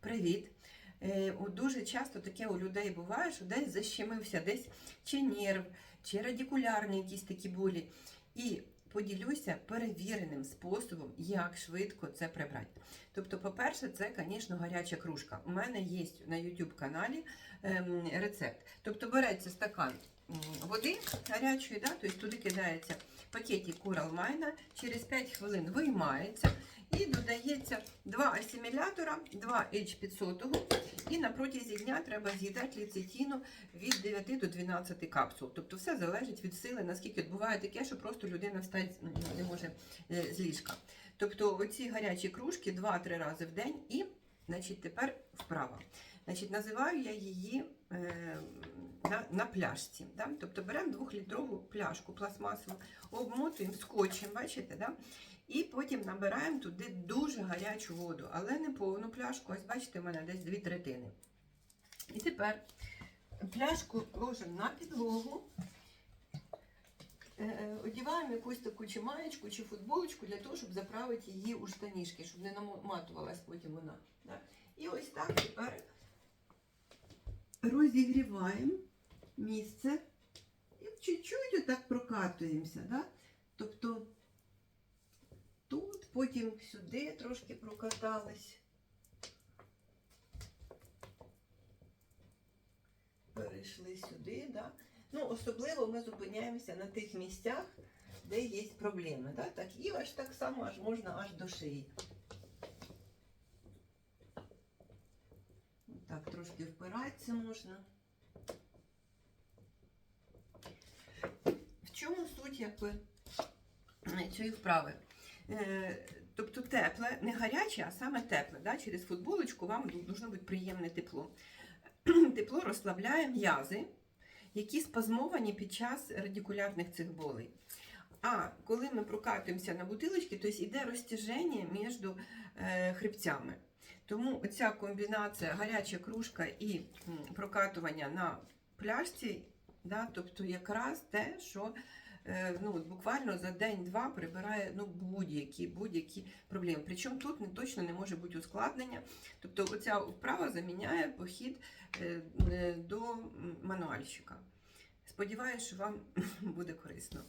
Привіт! Е, Дуже часто таке у людей буває, що десь защемився, десь чи нерв, чи радикулярні якісь такі болі. І поділюся перевіреним способом, як швидко це прибрати. Тобто, по-перше, це, звісно, гаряча кружка. У мене є на YouTube каналі ем, рецепт. Тобто береться стакан води гарячої, да, тобто туди кидається пакетик Куралмайна, через 5 хвилин виймається і додається 2 асимілятора, 2 H500 і на протязі дня треба з'їдати ліцетіну від 9 до 12 капсул. Тобто все залежить від сили, наскільки буває таке, що просто людина встати не може е, з ліжка. Тобто оці гарячі кружки 2-3 рази в день і значить, тепер вправа. Значить, називаю я її е, на, на пляшці. Да? Тобто беремо 2-літрову пляшку пластмасову, обмотуємо скотчем, бачите, да? і потім набираємо туди дуже гарячу воду, але не повну пляшку, ось бачите, у мене десь дві третини. І тепер пляшку ложимо на підлогу, е, е, одіваємо якусь таку чи маєчку, чи футболочку для того, щоб заправити її у штанішки, щоб не наматувалась потім вона. І ось так тепер розігріваємо місце і чуть-чуть отак прокатуємося. Да? Тобто тут, потім сюди трошки прокатались. Перейшли сюди, да? Ну, особливо ми зупиняємося на тих місцях, де є проблеми. Да? Так, і аж так само аж можна аж до шиї. Так, трошки впиратися можна. Якби, цієї вправи? Е, тобто тепле, не гаряче, а саме тепле. Да? Через футболочку вам должно бути приємне тепло. Тепло розслабляє м'язи, які спазмовані під час радикулярних цих болей. А коли ми прокатуємося на бутилочки, то йде розтяження між е, хребцями. Тому ця комбінація гаряча кружка і прокатування на пляшці, да, тобто якраз те, що е, ну, от буквально за день-два прибирає ну, будь-які будь-які проблеми. Причому тут не точно не може бути ускладнення. Тобто оця вправа заміняє похід е, е, до мануальщика. Сподіваюся, що вам буде корисно.